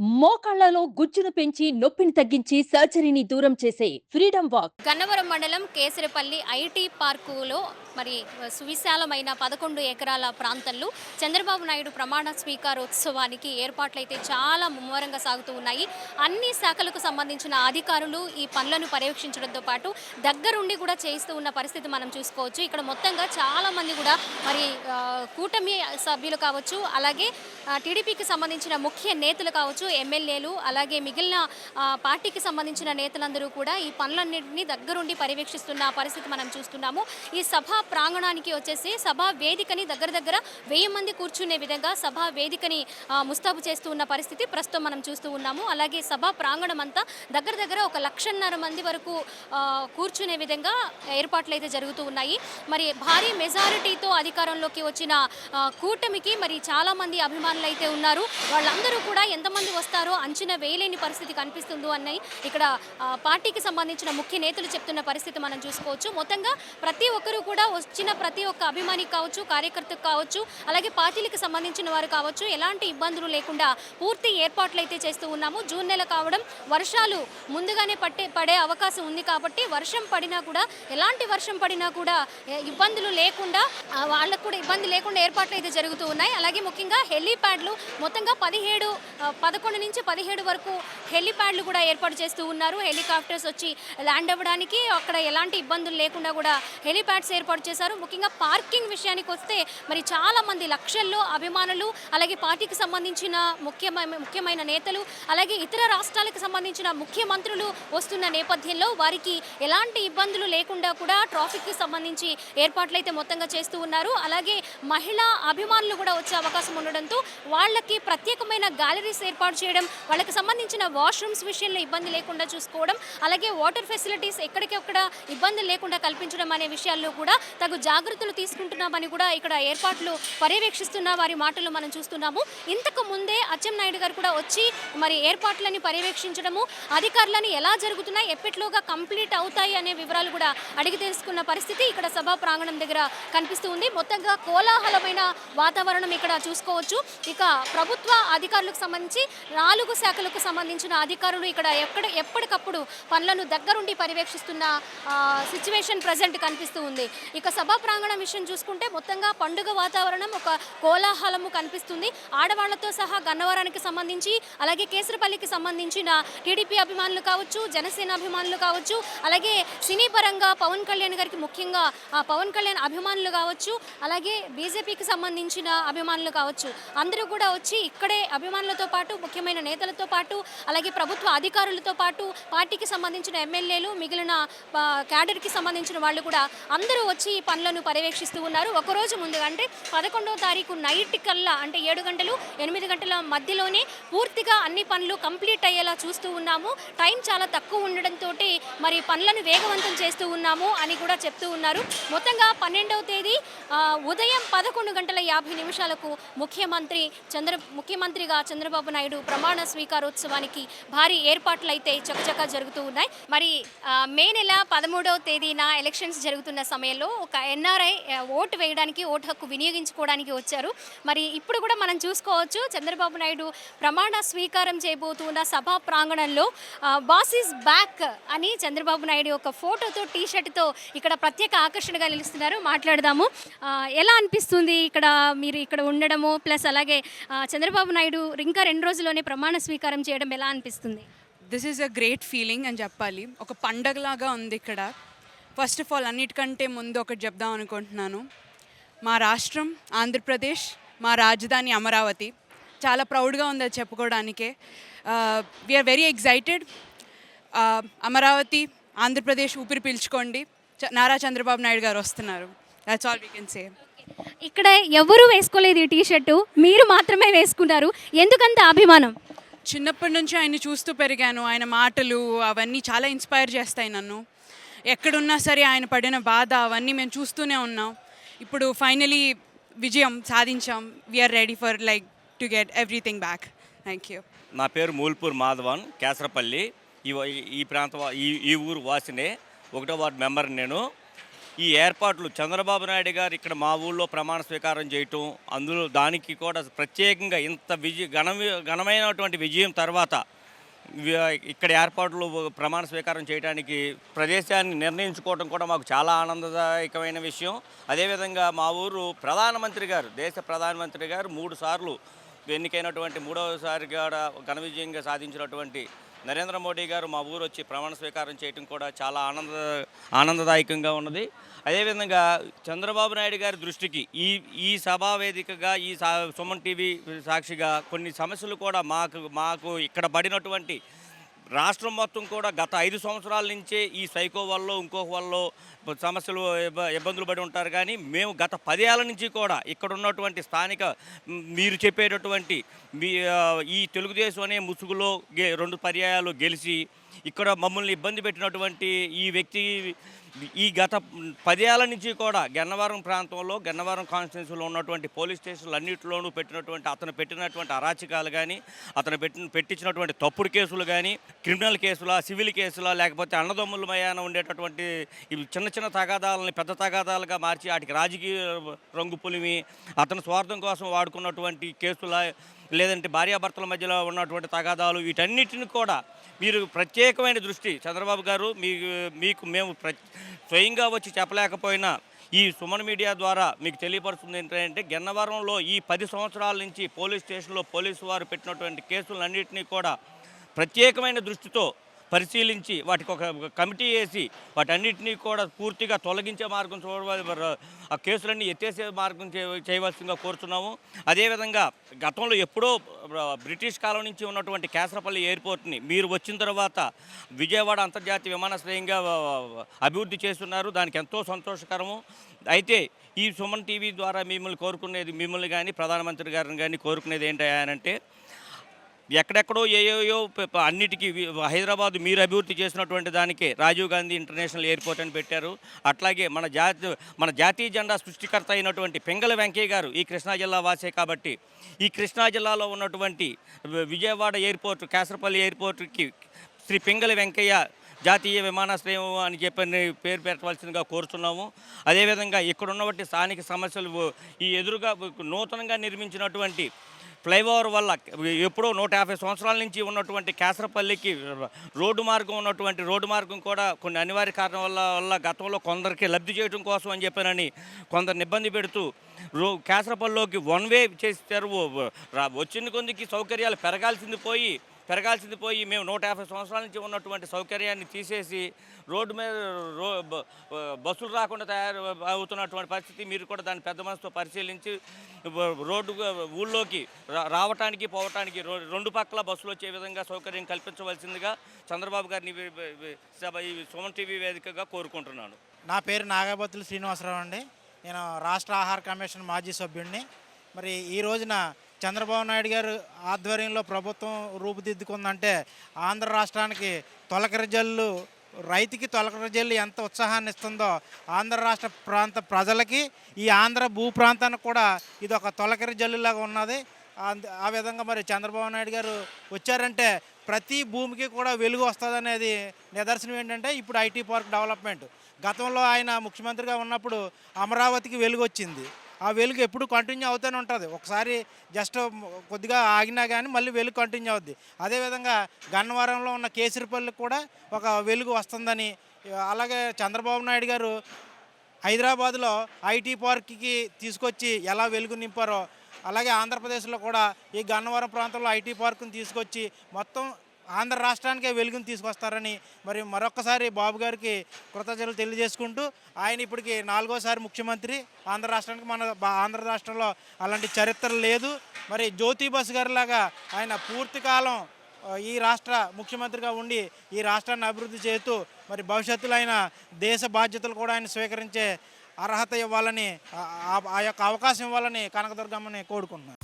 మోకాళ్ళలో గుజ్జును పెంచి నొప్పిని తగ్గించి సర్జరీని దూరం చేసే ఫ్రీడమ్ వాక్. గన్నవరం మండలం కేసరపల్లి ఐటీ పార్కులో మరి సువిశాలమైన పదకొండు ఎకరాల ప్రాంతంలో చంద్రబాబు నాయుడు ప్రమాణ స్వీకారోత్సవానికి ఏర్పాట్లు అయితే చాలా ముమ్మరంగా సాగుతూ ఉన్నాయి. అన్ని శాఖలకు సంబంధించిన అధికారులు ఈ పనులను పర్యవేక్షించడంతో పాటు దగ్గరుండి కూడా చేయిస్తూ ఉన్న పరిస్థితి మనం చూసుకోవచ్చు. ఇక్కడ మొత్తంగా చాలా మంది కూడా మరి కూటమి సభ్యులు కావచ్చు అలాగే టీడీపీకి సంబంధించిన ముఖ్య నేతలు కావచ్చు ఎమ్మెల్యేలు అలాగే మిగిలిన పార్టీకి సంబంధించిన నేతలందరూ కూడా ఈ పనులన్నింటినీ దగ్గరుండి పర్యవేక్షిస్తున్న పరిస్థితి మనం చూస్తున్నాము. ఈ సభ ప్రాంగణానికి వచ్చేసి సభా వేదికని దగ్గర దగ్గర వెయ్యి మంది కూర్చునే విధంగా సభా వేదికని ముస్తాబు చేస్తూ ఉన్న పరిస్థితి ప్రస్తుతం మనం చూస్తూ ఉన్నాము. అలాగే సభా ప్రాంగణం అంతా దగ్గర దగ్గర ఒక లక్షన్నర మంది వరకు కూర్చునే విధంగా ఏర్పాట్లు అయితే జరుగుతూ ఉన్నాయి. మరి భారీ మెజారిటీతో అధికారంలోకి వచ్చిన కూటమికి మరి చాలామంది అభిమానులు అయితే ఉన్నారు. వాళ్ళందరూ కూడా ఎంతమంది వస్తారో అంచనా వేయలేని పరిస్థితి కనిపిస్తుందో అన్నాయి ఇక్కడ పార్టీకి సంబంధించిన ముఖ్య నేతలు చెప్తున్న పరిస్థితి మనం చూసుకోవచ్చు. మొత్తంగా ప్రతి ఒక్కరూ కూడా వచ్చిన ప్రతి ఒక్క అభిమాని కావచ్చు కార్యకర్తకు కావచ్చు అలాగే పార్టీలకు సంబంధించిన వారు కావచ్చు ఎలాంటి ఇబ్బందులు లేకుండా పూర్తి ఏర్పాట్లు అయితే చేస్తూ ఉన్నాము. జూన్ నెల కావడం వర్షాలు ముందుగానే పట్టే పడే అవకాశం ఉంది కాబట్టి వర్షం పడినా కూడా ఎలాంటి వర్షం పడినా కూడా ఇబ్బందులు లేకుండా వాళ్ళకు కూడా ఇబ్బంది లేకుండా ఏర్పాట్లు అయితే జరుగుతూ ఉన్నాయి. అలాగే ముఖ్యంగా హెలీప్యాడ్లు మొత్తంగా పదిహేడు పదకొండు నుంచి పదిహేడు వరకు హెలీప్యాడ్లు కూడా ఏర్పాటు చేస్తూ ఉన్నారు. హెలికాప్టర్స్ వచ్చి ల్యాండ్ అవ్వడానికి అక్కడ ఎలాంటి ఇబ్బందులు లేకుండా కూడా హెలీప్యాడ్స్ ఏర్పాటు చేశారు. ముఖ్యంగా పార్కింగ్ విషయానికి వస్తే మరి చాలా మంది లక్షల్లో అభిమానులు అలాగే పార్టీకి సంబంధించిన ముఖ్యమైన ముఖ్యమైన నేతలు అలాగే ఇతర రాష్ట్రాలకు సంబంధించిన ముఖ్యమంత్రులు వస్తున్న నేపథ్యంలో వారికి ఎలాంటి ఇబ్బందులు లేకుండా కూడా ట్రాఫిక్కి సంబంధించి ఏర్పాట్లు అయితే మొత్తంగా చేస్తూ ఉన్నారు. అలాగే మహిళా అభిమానులు కూడా వచ్చే అవకాశం ఉండడంతో వాళ్ళకి ప్రత్యేకమైన గ్యాలరీస్ ఏర్పాటు చేయడం వాళ్ళకి సంబంధించిన వాష్రూమ్స్ విషయంలో ఇబ్బంది లేకుండా చూసుకోవడం అలాగే వాటర్ ఫెసిలిటీస్ ఎక్కడికెక్కడ ఇబ్బంది లేకుండా కల్పించడం అనే విషయాల్లో కూడా తగు జాగ్రత్తలు తీసుకుంటున్నామని కూడా ఇక్కడ ఏర్పాట్లు పర్యవేక్షిస్తున్న వారి మాటలు మనం చూస్తున్నాము. ఇంతకు ముందే అచ్చెన్నాయుడు గారు కూడా వచ్చి మరి ఏర్పాట్లని పర్యవేక్షించడము అధికారులని ఎలా జరుగుతున్నాయి ఎప్పటిలోగా కంప్లీట్ అవుతాయి అనే వివరాలు కూడా అడిగి తెలుసుకున్న పరిస్థితి ఇక్కడ సభా ప్రాంగణం దగ్గర కనిపిస్తూ ఉంది. మొత్తంగా కోలాహలమైన వాతావరణం ఇక్కడ చూసుకోవచ్చు. ఇక ప్రభుత్వ అధికారులకు సంబంధించి నాలుగు శాఖలకు సంబంధించిన అధికారులు ఇక్కడ ఎక్కడ ఎప్పటికప్పుడు పనులను దగ్గరుండి పర్యవేక్షిస్తున్న సిచ్యువేషన్ ప్రజెంట్ కనిపిస్తూ ఉంది. ఇక సభా ప్రాంగణం విషయం చూసుకుంటే మొత్తంగా పండుగ వాతావరణం ఒక కోలాహలము కనిపిస్తుంది. ఆడవాళ్ళతో సహా గన్నవరానికి సంబంధించి అలాగే కేసరపల్లికి సంబంధించిన టీడీపీ అభిమానులు కావచ్చు జనసేన అభిమానులు కావచ్చు అలాగే సినీ పరంగా పవన్ కళ్యాణ్ గారికి ముఖ్యంగా పవన్ కళ్యాణ్ అభిమానులు కావచ్చు అలాగే బీజేపీకి సంబంధించిన అభిమానులు కావచ్చు. అందరూ కూడా వచ్చి ఇక్కడే అభిమానులతో పాటు ముఖ్యమైన నేతలతో పాటు అలాగే ప్రభుత్వ అధికారులతో పాటు పార్టీకి సంబంధించిన ఎమ్మెల్యేలు మిగిలిన క్యాడర్కి సంబంధించిన వాళ్ళు కూడా అందరూ వచ్చి ఈ పనులను పర్యవేక్షిస్తూ ఉన్నారు. ఒకరోజు ముందు అంటే పదకొండవ తారీఖు నైట్ కల్లా అంటే ఏడు గంటలు ఎనిమిది గంటల మధ్యలోనే పూర్తిగా అన్ని పనులు కంప్లీట్ అయ్యేలా చూస్తూ ఉన్నాము. టైం చాలా తక్కువ ఉండడంతో మరి పనులను వేగవంతం చేస్తూ ఉన్నాము అని కూడా చెప్తూ ఉన్నారు. మొత్తంగా పన్నెండవ తేదీ ఉదయం పదకొండు గంటల యాభై నిమిషాలకు ముఖ్యమంత్రి చంద్ర ముఖ్యమంత్రిగా చంద్రబాబు నాయుడు ప్రమాణ స్వీకారోత్సవానికి భారీ ఏర్పాట్లు అయితే చకచకా జరుగుతూ ఉన్నాయి. మరి మే నెల పదమూడవ తేదీన ఎలక్షన్స్ జరుగుతున్న సమయంలో ఒక ఎన్ఆర్ఐ ఓటు వేయడానికి ఓటు హక్కు వినియోగించుకోవడానికి వచ్చారు. మరి ఇప్పుడు కూడా మనం చూసుకోవచ్చు చంద్రబాబు నాయుడు ప్రమాణ స్వీకారం చేయబోతున్న సభా ప్రాంగణంలో బాస్ బ్యాక్ అని చంద్రబాబు నాయుడు ఒక ఫోటోతో టీ షర్ట్తో ఇక్కడ ప్రత్యేక ఆకర్షణగా నిలుస్తున్నారు. మాట్లాడదాము. ఎలా అనిపిస్తుంది ఇక్కడ మీరు ఇక్కడ ఉండడము? ప్లస్ అలాగే చంద్రబాబు నాయుడు ఇంకా రెండు రోజుల్లోనే ప్రమాణ స్వీకారం చేయడం ఎలా అనిపిస్తుంది? This is a great feeling అని చెప్పాలి. ఒక పండగలాగా ఉంది ఇక్కడ. ఫస్ట్ ఆఫ్ ఆల్ అన్నిటికంటే ముందు ఒకటి చెప్దాం అనుకుంటున్నాను. మా రాష్ట్రం ఆంధ్రప్రదేశ్ మా రాజధాని అమరావతి. చాలా ప్రౌడ్గా ఉంది అది చెప్పుకోవడానికే. We're very excited Amaravati Andhra Pradesh ఊపిరి పీల్చుకోండి. నారా చంద్రబాబు నాయుడు గారు వస్తున్నారు. That's all we can say ఇక్కడ ఎవరు వేసుకోలేదు ఈ టీ షర్టు మీరు మాత్రమే వేసుకున్నారు. ఎందుకంత అభిమానం? చిన్నప్పటి నుంచి ఆయన చూస్తూ పెరిగాను. ఆయన మాటలు అవన్నీ చాలా ఇన్స్పైర్ చేస్తాయి నన్ను. ఎక్కడున్నా సరే ఆయన పడిన బాధ అవన్నీ మేము చూస్తూనే ఉన్నాం. ఇప్పుడు ఫైనలీ విజయం సాధించాం. We're ready for like to get everything back thank you నా పేరు మూల్పూర్ మాధవన్ కేసరపల్లి. ఈ ఈ ప్రాంత ఈ ఈ ఊరు వాసినే ఒకటో వార్డు మెంబర్ నేను. ఈ ఏర్పాట్లు చంద్రబాబు నాయుడు గారు ఇక్కడ మా ఊళ్ళో ప్రమాణ స్వీకారం చేయటం అందులో దానికి కూడా ప్రత్యేకంగా ఇంత విజయ ఘన ఘనమైనటువంటి విజయం తర్వాత ఇక్కడ ఏర్పాట్లు ప్రమాణ స్వీకారం చేయడానికి ప్రదేశాన్ని నిర్ణయించుకోవడం కూడా మాకు చాలా ఆనందదాయకమైన విషయం. అదేవిధంగా మా ఊరు ప్రధానమంత్రి గారు దేశ ప్రధానమంత్రి గారు మూడు సార్లు ఎన్నికైనటువంటి మూడవసారి కూడా ఘన విజయంగా సాధించినటువంటి నరేంద్ర మోడీ గారు మా ఊరు వచ్చి ప్రమాణ స్వీకారం చేయడం కూడా చాలా ఆనంద ఆనందదాయకంగా ఉన్నది. అదేవిధంగా చంద్రబాబు నాయుడు గారి దృష్టికి ఈ ఈ సభా వేదికగా ఈ సా సుమన్ టీవీ సాక్షిగా కొన్ని సమస్యలు కూడా మాకు మాకు ఇక్కడ పడినటువంటి రాష్ట్రం మొత్తం కూడా గత ఐదు సంవత్సరాల నుంచే ఈ సైకో వల్ల ఇంకొక వల్ల సమస్యలు ఇబ్బందులు పడి ఉంటారు. కానీ మేము గత పదేళ్ళ నుంచి కూడా ఇక్కడ ఉన్నటువంటి స్థానిక మీరు చెప్పేటటువంటి మీ ఈ తెలుగుదేశం అనే ముసుగులో గె రెండు పర్యాయాలు గెలిచి ఇక్కడ మమ్మల్ని ఇబ్బంది పెట్టినటువంటి ఈ వ్యక్తి ఈ గత పదేళ్ళ నుంచి కూడా గన్నవరం ప్రాంతంలో గన్నవరం కాన్స్టిట్యున్సీలో ఉన్నటువంటి పోలీస్ స్టేషన్లు అన్నింటిలోనూ పెట్టినటువంటి అతను పెట్టినటువంటి అరాచకాలు కానీ అతను పెట్టిన పెట్టించినటువంటి తప్పుడు కేసులు కానీ క్రిమినల్ కేసులా సివిల్ కేసులా లేకపోతే అన్నదమ్ముల మయాన ఉండేటటువంటి ఇవి చిన్న చిన్న తగాదాలని పెద్ద తగాదాలుగా మార్చి వాటికి రాజకీయ రంగు పులిమి అతను స్వార్థం కోసం వాడుకున్నటువంటి కేసుల లేదంటే భార్యాభర్తల మధ్యలో ఉన్నటువంటి తగాదాలు వీటన్నిటిని కూడా మీరు ప్రత్యేకమైన దృష్టి చంద్రబాబు గారు మీకు మీకు మేము ప్ర స్వయంగా వచ్చి చెప్పలేకపోయినా ఈ సుమన్ మీడియా ద్వారా మీకు తెలియపరుస్తుంది ఏంటంటే గన్నవరంలో ఈ పది సంవత్సరాల నుంచి పోలీస్ స్టేషన్లో పోలీసు వారు పెట్టినటువంటి కేసులన్నింటినీ కూడా ప్రత్యేకమైన దృష్టితో పరిశీలించి వాటికి ఒక కమిటీ వేసి వాటన్నిటినీ కూడా పూర్తిగా తొలగించే మార్గం చూడవాలి ఆ కేసులన్నీ ఎత్తేసే మార్గం చేయవలసిందిగా కోరుతున్నాము అదేవిధంగా గతంలో ఎప్పుడో బ్రిటిష్ కాలం నుంచి ఉన్నటువంటి కేసరపల్లి ఎయిర్పోర్ట్ని మీరు వచ్చిన తర్వాత విజయవాడ అంతర్జాతీయ విమానాశ్రయంగా అభివృద్ధి చేస్తున్నారు. దానికి ఎంతో సంతోషకరము. అయితే ఈ సుమన్ టీవీ ద్వారా మిమ్మల్ని కోరుకునేది మిమ్మల్ని కానీ ప్రధానమంత్రి గారిని కానీ కోరుకునేది ఏంటంటే ఎక్కడెక్కడో ఏయోయో అన్నిటికీ హైదరాబాద్ మీరు అభివృద్ధి చేసినటువంటి దానికి రాజీవ్ గాంధీ ఇంటర్నేషనల్ ఎయిర్పోర్ట్ అని పెట్టారు. అట్లాగే మన జాతి మన జాతీయ జెండా సృష్టికర్త అయినటువంటి పెంగల వెంకయ్య గారు ఈ కృష్ణా జిల్లా వాసే కాబట్టి ఈ కృష్ణా జిల్లాలో ఉన్నటువంటి విజయవాడ ఎయిర్పోర్ట్ కేసరపల్లి ఎయిర్పోర్ట్కి శ్రీ పింగళి వెంకయ్య జాతీయ విమానాశ్రయం అని చెప్పని పేరు పెట్టవలసిందిగా కోరుతున్నాము. అదేవిధంగా ఇక్కడ ఉన్నటువంటి స్థానిక సమస్యలు ఈ ఎదురుగా నూతనంగా నిర్మించినటువంటి ఫ్లైఓవర్ వల్ల ఎప్పుడో నూట యాభై సంవత్సరాల నుంచి ఉన్నటువంటి కేసరపల్లికి రోడ్డు మార్గం ఉన్నటువంటి రోడ్డు మార్గం కూడా కొన్ని అనివార్య కారణం వల్ల వల్ల గతంలో కొందరికి లబ్ధి చేయడం కోసం అని చెప్పానని కొందరిని ఇబ్బంది పెడుతూ రో కేసరపల్లిలోకి వన్ వే చేస్తారు వచ్చిన కొందికి సౌకర్యాలు పెరగాల్సింది పోయి పెరగాల్సింది పోయి మేము నూట యాభై సంవత్సరాల నుంచి ఉన్నటువంటి సౌకర్యాన్ని తీసేసి రోడ్డు మీద రో బ- బస్సులు రాకుండా తయారు అవుతున్నటువంటి పరిస్థితి మీరు కూడా దాన్ని పెద్ద మనసుతో పరిశీలించి రోడ్డు ఊళ్ళోకి రావటానికి పోవటానికి రో- రెండు పక్కల బస్సులు వచ్చే విధంగా సౌకర్యం కల్పించవలసిందిగా చంద్రబాబు గారిని ఈ సుమన్ టీవీ వేదికగా కోరుకుంటున్నాను. నా పేరు నాగబత్తుల శ్రీనివాసరావు అండి. నేను రాష్ట్ర ఆహార కమిషన్ మాజీ సభ్యుడిని. మరి ఈ రోజున చంద్రబాబు నాయుడు గారు ఆధ్వర్యంలో ప్రభుత్వం రూపుదిద్దుకుందంటే ఆంధ్ర రాష్ట్రానికి తొలకరి జల్లు రైతుకి తొలకరి జల్లు ఎంత ఉత్సాహాన్ని ఇస్తుందో ఆంధ్ర రాష్ట్ర ప్రాంత ప్రజలకి ఈ ఆంధ్ర భూ ప్రాంతానికి కూడా ఇది ఒక తొలకరిజల్లులాగా ఉన్నది. ఆ విధంగా మరి చంద్రబాబు నాయుడు గారు వచ్చారంటే ప్రతి భూమికి కూడా వెలుగు వస్తుందనేది నిదర్శనం ఏంటంటే ఇప్పుడు ఐటీ పార్క్ డెవలప్మెంట్. గతంలో ఆయన ముఖ్యమంత్రిగా ఉన్నప్పుడు అమరావతికి వెలుగు వచ్చింది ఆ వెలుగు ఎప్పుడు కంటిన్యూ అవుతూనే ఉంటుంది. ఒకసారి జస్ట్ కొద్దిగా ఆగినా కానీ మళ్ళీ వెలుగు కంటిన్యూ అవుద్ది. అదేవిధంగా గన్నవరంలో ఉన్న కేసరిపల్లికి కూడా ఒక వెలుగు వస్తుందని అలాగే చంద్రబాబు నాయుడు గారు హైదరాబాద్లో ఐటీ పార్క్కి తీసుకొచ్చి ఎలా వెలుగు నింపారో అలాగే ఆంధ్రప్రదేశ్లో కూడా ఈ గన్నవరం ప్రాంతంలో ఐటీ పార్క్ని తీసుకొచ్చి మొత్తం ఆంధ్ర రాష్ట్రానికే వెలుగుని తీసుకొస్తారని మరి మరొకసారి బాబు గారికి కృతజ్ఞతలు తెలియజేసుకుంటూ ఆయన ఇప్పటికి నాలుగోసారి ముఖ్యమంత్రి. ఆంధ్ర రాష్ట్రానికి మన బా- ఆంధ్ర రాష్ట్రంలో అలాంటి చరిత్ర లేదు. మరి జ్యోతి బస్ గారిలాగా ఆయన పూర్తి కాలం ఈ రాష్ట్ర ముఖ్యమంత్రిగా ఉండి ఈ రాష్ట్రాన్ని అభివృద్ధి చేస్తూ మరి భవిష్యత్తులో ఆయన దేశ బాధ్యతలు కూడా ఆయన స్వీకరించే అర్హత ఇవ్వాలని ఆ- ఆ- ఆ యొక్క అవకాశం ఇవ్వాలని కనకదుర్గమ్మని కోరుకుంటున్నాను.